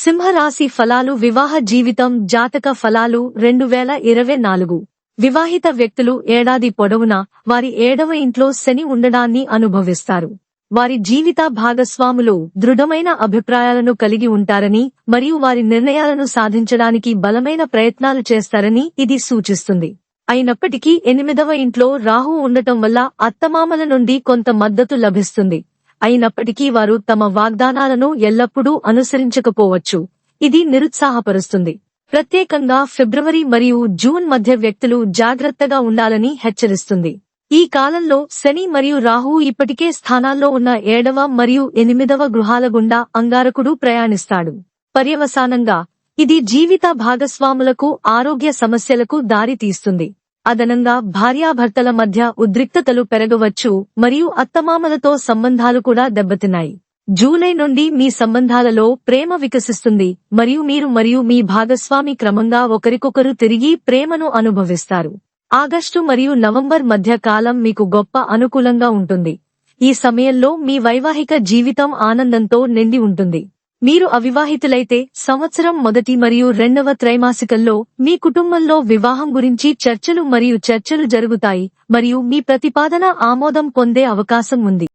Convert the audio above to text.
సింహరాశి ఫలాలు వివాహ జీవితం జాతక ఫలాలు రెండు వేల ఇరవై నాలుగు. వివాహిత వ్యక్తులు ఏడాది పొడవునా వారి ఏడవ ఇంట్లో శని ఉండడాన్ని అనుభవిస్తారు. వారి జీవిత భాగస్వాములు దృఢమైన అభిప్రాయాలను కలిగి ఉంటారని మరియు వారి నిర్ణయాలను సాధించడానికి బలమైన ప్రయత్నాలు చేస్తారని ఇది సూచిస్తుంది. అయినప్పటికీ ఎనిమిదవ ఇంట్లో రాహు ఉండటం వల్ల అత్తమామల నుండి కొంత మద్దతు లభిస్తుంది. అయినప్పటికీ వారు తమ వాగ్దానాలను ఎల్లప్పుడూ అనుసరించకపోవచ్చు. ఇది నిరుత్సాహపరుస్తుంది. ప్రత్యేకంగా ఫిబ్రవరి మరియు జూన్ మధ్య వ్యక్తులు జాగ్రత్తగా ఉండాలని హెచ్చరిస్తుంది. ఈ కాలంలో శని మరియు రాహు ఇప్పటికే స్థానాల్లో ఉన్న ఏడవ మరియు ఎనిమిదవ గృహాల గుండా అంగారకుడు ప్రయాణిస్తాడు. పర్యవసానంగా ఇది జీవిత భాగస్వాములకు ఆరోగ్య సమస్యలకు దారితీస్తుంది. అదనంగా భార్యాభర్తల మధ్య ఉద్రిక్తతలు పెరగవచ్చు మరియు అత్తమామలతో సంబంధాలు కూడా దెబ్బతిన్నాయి. జూలై నుండి మీ సంబంధాలలో ప్రేమ వికసిస్తుంది మరియు మీరు మరియు మీ భాగస్వామి క్రమంగా ఒకరికొకరు తిరిగి ప్రేమను అనుభవిస్తారు. ఆగస్టు మరియు నవంబర్ మధ్య కాలం మీకు గొప్ప అనుకూలంగా ఉంటుంది. ఈ సమయంలో మీ వైవాహిక జీవితం ఆనందంతో నిండి ఉంటుంది. మీరు అవివాహితులైతే సంవత్సరం మొదటి మరియు రెండవ త్రైమాసికంలో మీ కుటుంబంలో వివాహం గురించి చర్చలు మరియు చర్చలు జరుగుతాయి మరియు మీ ప్రతిపాదన ఆమోదం పొందే అవకాశం ఉంది.